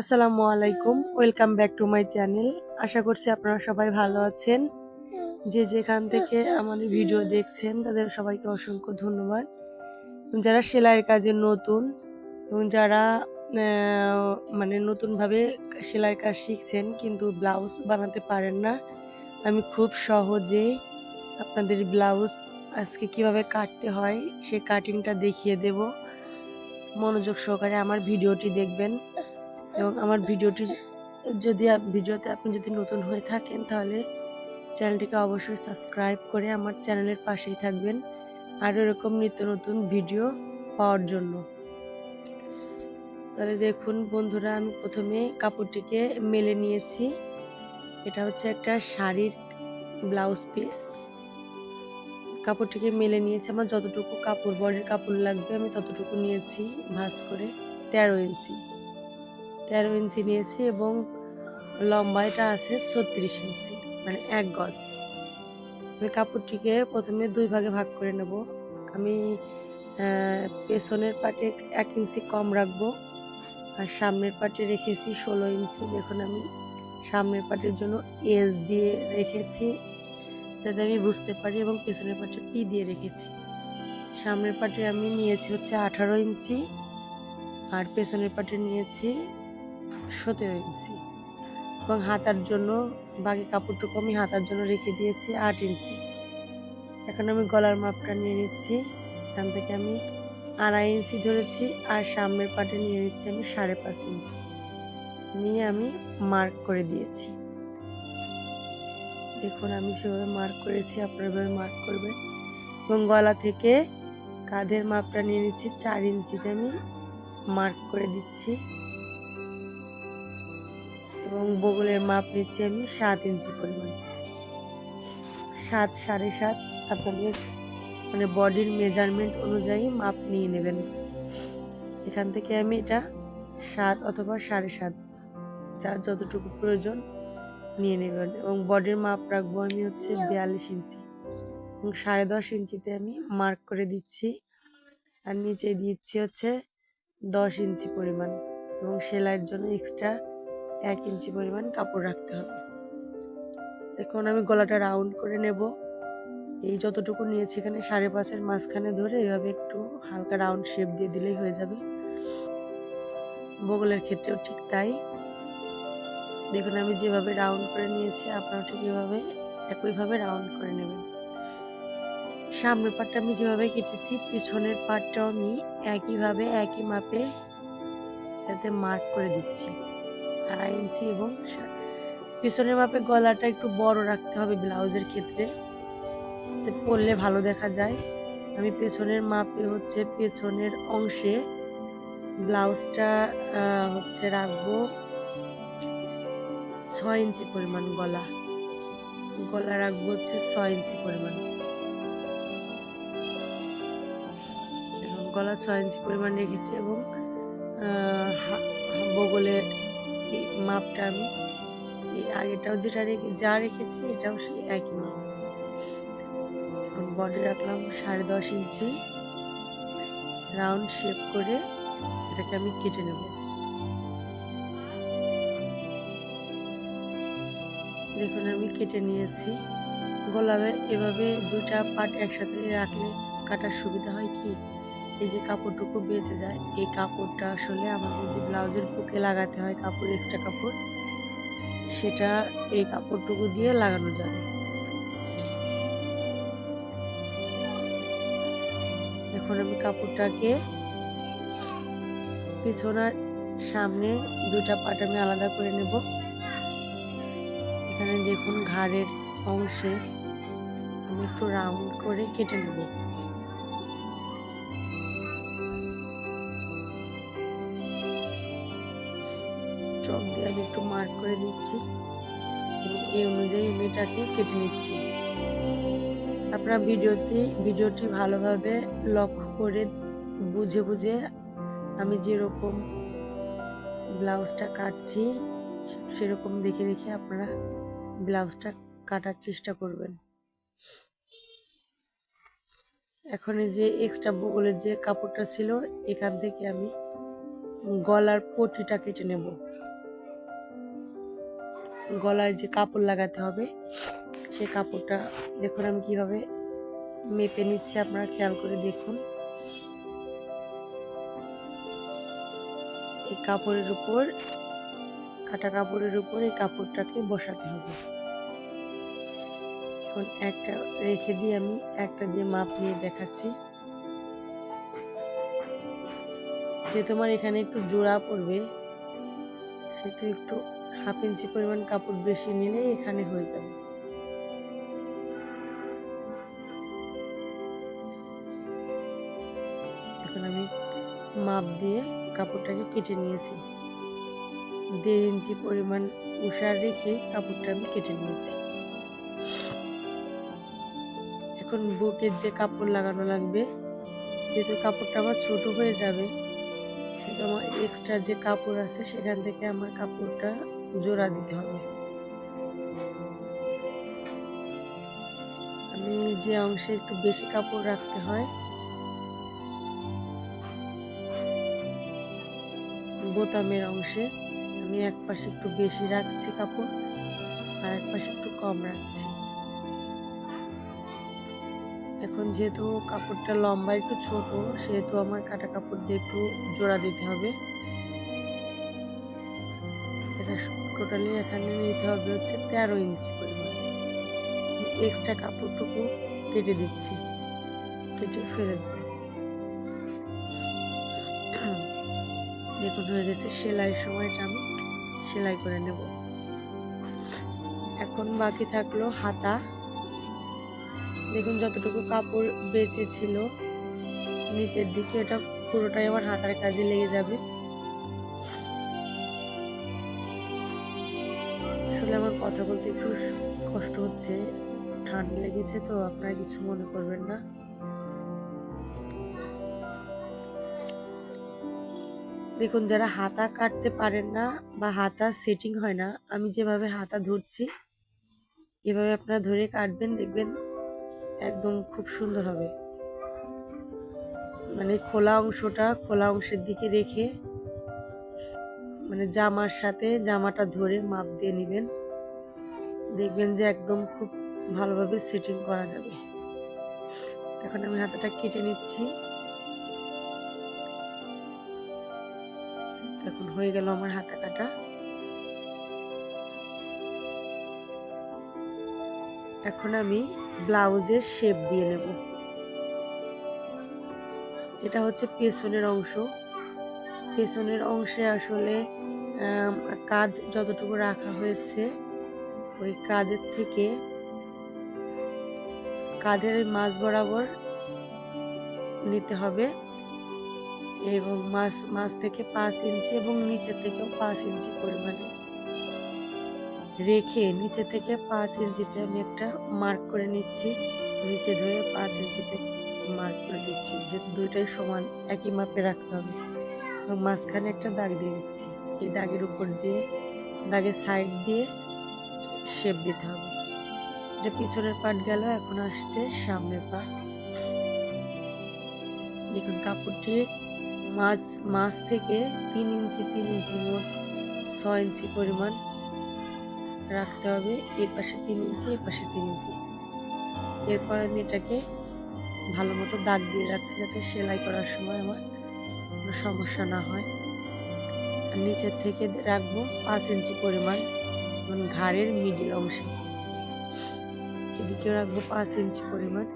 আসসালামু আলাইকুম। Welcome back to my channel আশা করছি আপনারা সবাই ভালো আছেন। যে যেখান থেকে আমাদের ভিডিও দেখছেন, তাদের সবাইকে অসংখ্য ধন্যবাদ। যারা সেলাইয়ের কাজে নতুন এবং যারা মানে নতুনভাবে সেলাইয়ের কাজ শিখছেন কিন্তু ব্লাউজ বানাতে পারেন না, আমি খুব সহজে আপনাদের ব্লাউজ আজকে কীভাবে কাটতে হয় সেই কাটিংটা দেখিয়ে দেব। মনোযোগ সহকারে আমার ভিডিওটি দেখবেন। এবং আমার ভিডিওটি যদি ভিডিওতে আপনি যদি নতুন হয়ে থাকেন, তাহলে চ্যানেলটিকে অবশ্যই সাবস্ক্রাইব করে আমার চ্যানেলের পাশেই থাকবেন। আর এরকম নিত্য নতুন ভিডিও পাওয়ার জন্য। তাহলে দেখুন বন্ধুরা, আমি প্রথমে কাপড়টিকে মেলে নিয়েছি। এটা হচ্ছে একটা শাড়ির ব্লাউজ পিস। কাপড়টিকে মেলে নিয়েছি। আমার যতটুকু কাপড়, বডির কাপড় লাগবে, আমি ততটুকু নিয়েছি ভাঁজ করে তেরো ইঞ্চি। তেরো ইঞ্চি নিয়েছি এবং লম্বাইটা আছে ছত্রিশ ইঞ্চি মানে এক গজ। আমি কাপড়টিকে প্রথমে দুই ভাগে ভাগ করে নেব। আমি পেছনের পাটে এক ইঞ্চি কম রাখব আর সামনের পাটে রেখেছি ষোলো ইঞ্চি। দেখুন আমি সামনের পাটের জন্য এস দিয়ে রেখেছি যাতে আমি বুঝতে পারি এবং পেছনের পাটে পি দিয়ে রেখেছি। সামনের পাটে আমি নিয়েছি হচ্ছে আঠারো ইঞ্চি আর পেছনের পাটে নিয়েছি সতেরো ইঞ্চি। এবং হাতার জন্য, বাকি কাপড়টুকু আমি হাতার জন্য রেখে দিয়েছি আট ইঞ্চি। এখন আমি গলার মাপটা নিয়ে নিচ্ছি। এখান থেকে আমি আড়াই ইঞ্চি ধরেছি আর সামনের পাটে নিয়ে নিচ্ছি আমি সাড়ে পাঁচ ইঞ্চি। নিয়ে আমি মার্ক করে দিয়েছি। দেখুন, আমি যেভাবে মার্ক করেছি, আপনারা মার্ক করবেন। এবং গলা থেকে কাঁধের মাপটা নিয়ে নিচ্ছি, চার ইঞ্চিতে আমি মার্ক করে দিচ্ছি। এবং বগলের মাপ নিচ্ছি আমি সাত ইঞ্চি পরিমাণ। সাত, সাড়ে সাত আপনাদের মানে বডির মেজারমেন্ট অনুযায়ী মাপ নিয়ে নেবেন। এখান থেকে আমি এটা সাত অথবা সাড়ে সাত যার যতটুকু প্রয়োজন নিয়ে নেবেন এবং বডির মাপ রাখব আমি হচ্ছে বিয়াল্লিশ ইঞ্চি। এবং সাড়ে দশ ইঞ্চিতে আমি মার্ক করে দিচ্ছি আর নিচে দিচ্ছি হচ্ছে দশ ইঞ্চি পরিমাণ এবং সেলাইয়ের জন্য এক্সট্রা এক ইঞ্চি পরিমাণ কাপড় রাখতে হবে। এখন আমি গলাটা রাউন্ড করে নেব। এই যতটুকু নিয়েছি এখানে সাড়ে পাঁচের মাঝখানে ধরে এভাবে একটু হালকা রাউন্ড শেপ দিয়ে দিলেই হয়ে যাবে। বগলের ক্ষেত্রেও ঠিক তাই। দেখুন, আমি যেভাবে রাউন্ড করে নিয়েছি আপনারা ঠিক এভাবে, একইভাবে রাউন্ড করে নেবেন। সামনের পাটটা আমি যেভাবে কেটেছি, পিছনের পাটটাও আমি একইভাবে, একই মাপে এতে মার্ক করে দিচ্ছি। আড়াই ইঞ্চি এবং পিছনের মাপে গলাটা একটু বড় রাখতে হবে ব্লাউজের ক্ষেত্রে। পরলে ভালো দেখা যায়। আমি পেছনের মাপে হচ্ছে পেছনের অংশে ব্লাউজটা হচ্ছে রাখব ছয় ইঞ্চি পরিমাণ গলা। গলা রাখব হচ্ছে ছয় ইঞ্চি পরিমাণ। গলা ছয় ইঞ্চি পরিমাণ রেখেছি এবং বগলে এই মাপটা আমি, এই আগেটাও যেটা রেখে, যা রেখেছি এটাও সেই একই মাপ। এখন বডি রাখলাম সাড়ে দশ ইঞ্চি। রাউন্ড শেপ করে এটাকে আমি কেটে নেব। দেখুন, আমি কেটে নিয়েছি। গোলাপে এভাবে দুটা পার্ট একসাথে রাখলে কাটার সুবিধা হয় কি? এই যে কাপড়টুকু বেঁচে যায়, এই কাপড়টা আসলে আমাদের যে ব্লাউজের বুকে লাগাতে হয়, কাপড় এক্সট্রা কাপড়, সেটা এই কাপড়টুকু দিয়ে লাগানো যাবে। এখন আমি কাপড়টাকে পিছনার সামনে দুইটা পাট আমি আলাদা করে নেব। এখানে দেখুন ঘাড়ের অংশে আমি একটু রাউন্ড করে কেটে নেব। আমি একটু মার্ক করে দিচ্ছি এবং এই অনুযায়ী আমি এটাকে কেটে নিচ্ছি। আপনারা ভিডিওতে ভিডিওটি ভালোভাবে লক্ষ্য করে বুঝে বুঝে আমি যেরকম ব্লাউজটা কাটছি, সেরকম দেখে দেখে আপনারা ব্লাউজটা কাটার চেষ্টা করবেন। এখন যে এক্সট্রা বগলের যে কাপড়টা ছিল, এখান থেকে আমি গলার পটিটা কেটে নেব। গলায় যে কাপড় লাগাতে হবে, সে কাপড়টা দেখুন আমি কীভাবে মেপে নিচ্ছি, আপনারা খেয়াল করে দেখুন। এই কাপড়ের উপর, কাটা কাপড়ের উপর এই কাপড়টাকে বসাতে হবে। এখন একটা রেখে দিয়ে আমি একটা দিয়ে মাপ নিয়ে দেখাচ্ছি। যে তোমার এখানে একটু জোড়া পড়বে সেহেতু একটু হাফ ইঞ্চি পরিমাণ কাপড় বেশি নিলে এখানে হয়ে যাবে। এখন আমি মাপ দিয়ে কাপড়টাকে কেটে নিয়েছি। দেড় ইঞ্চি পরিমাণ উষার রেখে কাপড়টা আমি কেটে নিয়েছি। এখন বুকের যে কাপড় লাগানো লাগবে, যেহেতু কাপড়টা আমার ছোট হয়ে যাবে সেটা আমার এক্সট্রা যে কাপড় আছে, সেখান থেকে আমার কাপড়টা জোড়া দিতে হবে। আমি যে অংশে একটু বেশি কাপড় রাখতে হয়, বোতামের অংশে আমি এক পাশে একটু বেশি রাখছি কাপড় আর এক পাশে একটু কম রাখছি। এখন যেহেতু কাপড়টা লম্বা, একটু ছোট, সেহেতু আমার কাটা কাপড় দিয়ে একটু জোড়া দিতে হবে। এটা টোটালি এখানে নিতে হবে হচ্ছে তেরো ইঞ্চি পরিমাণ। এক্সট্রা কাপড়টুকু কেটে দিচ্ছি। কেটে ফেলে দেবো। দেখুন, হয়ে গেছে সেলাইয়ের সময়টা আমি সেলাই করে নেব। এখন বাকি থাকল হাতা। দেখুন, যতটুকু কাপড় বেঁচে ছিল, নিচের দিকে এটা পুরোটাই আমার হাতার কাজে লেগে যাবে। কথা বলতে একটু কষ্ট হচ্ছে, ঠান্ডা লেগেছে তো আপনারা কিছু মনে করবেন না। দেখুন, যারা হাতা কাটতে পারেন না বা হাতা সেটিং হয় না, আমি যেভাবে হাতা ধরছি, এভাবে আপনারা ধরে কাটবেন, দেখবেন একদম খুব সুন্দর হবে। মানে খোলা অংশটা খোলা অংশের দিকে রেখে মানে জামার সাথে জামাটা ধরে মাপ দিয়ে নেবেন। দেখবেন যে একদম খুব ভালোভাবে সেটিং করা যাবে। এখন আমি হাতাটা কেটে নিচ্ছি। এখন হয়ে গেল আমার হাতা কাটা। এখন আমি ব্লাউজের শেপ দিয়ে নেব। এটা হচ্ছে পেছনের অংশ। পেছনের অংশে আসলে কাঁধ যতটুকু রাখা হয়েছে ওই কাঁধের থেকে কাঁধের মাছ বরাবর নিতে হবে এবং মাছ মাছ থেকে পাঁচ ইঞ্চি এবং নিচে থেকেও পাঁচ ইঞ্চি পরিমাণে রেখে নিচে থেকে পাঁচ ইঞ্চিতে আমি একটা মার্ক করে নিচ্ছি। নিচে ধরে পাঁচ ইঞ্চিতে মার্ক করে দিচ্ছি যে দুইটাই সমান, একই মাপে রাখতে হবে। এবং মাঝখানে একটা দাগ দিয়ে দিচ্ছি। এই দাগের উপর দিয়ে, দাগের সাইড দিয়ে শেপ দিতে হবে। এটা পিছনের পাট গেল, এখন আসছে সামনের পাট। দেখুন, কাপড়টি মাছ মাছ থেকে তিন ইঞ্চি তিন ইঞ্চি মোট, ছয় ইঞ্চি পরিমাণ রাখতে হবে। এই পাশে তিন ইঞ্চি, এই পাশে তিন ইঞ্চি। এরপর আমি এটাকে ভালো মতো দাগ দিয়ে রাখছি যাতে সেলাই করার সময় আমার কোনো সমস্যা না হয়। নিচের থেকে রাখব পাঁচ ইঞ্চি পরিমাণ। মানে ঘাড়ের মিডিল অংশে। এদিকেও রাখব পাঁচ ইঞ্চি পরিমাণ।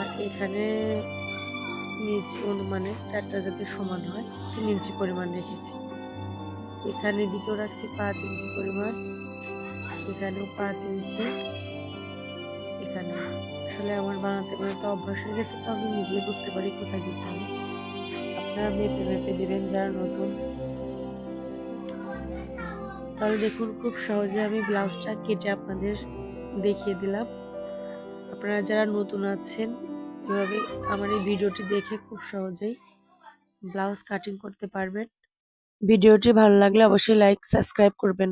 আর এখানে নিচ অনুমানে চারটা যাতে সমান হয়, তিন ইঞ্চি পরিমাণ রেখেছি। এখানে দিকেও রাখছি পাঁচ ইঞ্চি পরিমাণ। এখানেও পাঁচ ইঞ্চি এখানে আসলে আমার বানাতে বানাতে অভ্যাস হয়ে গেছে, তো আমি নিজেই বুঝতে পারি কোথায় দিতে হবে। আপনারা মেপে মেপে দেবেন যারা নতুন। তাহলে দেখুন, খুব সহজে আমি ব্লাউজটা কেটে আপনাদের দেখিয়ে দিলাম। আপনারা যারা নতুন আছেন, এভাবে আমার এই ভিডিওটি দেখে খুব সহজেই ব্লাউজ কাটিং করতে পারবেন। ভিডিওটি ভালো লাগলে অবশ্যই লাইক, সাবস্ক্রাইব করবেন।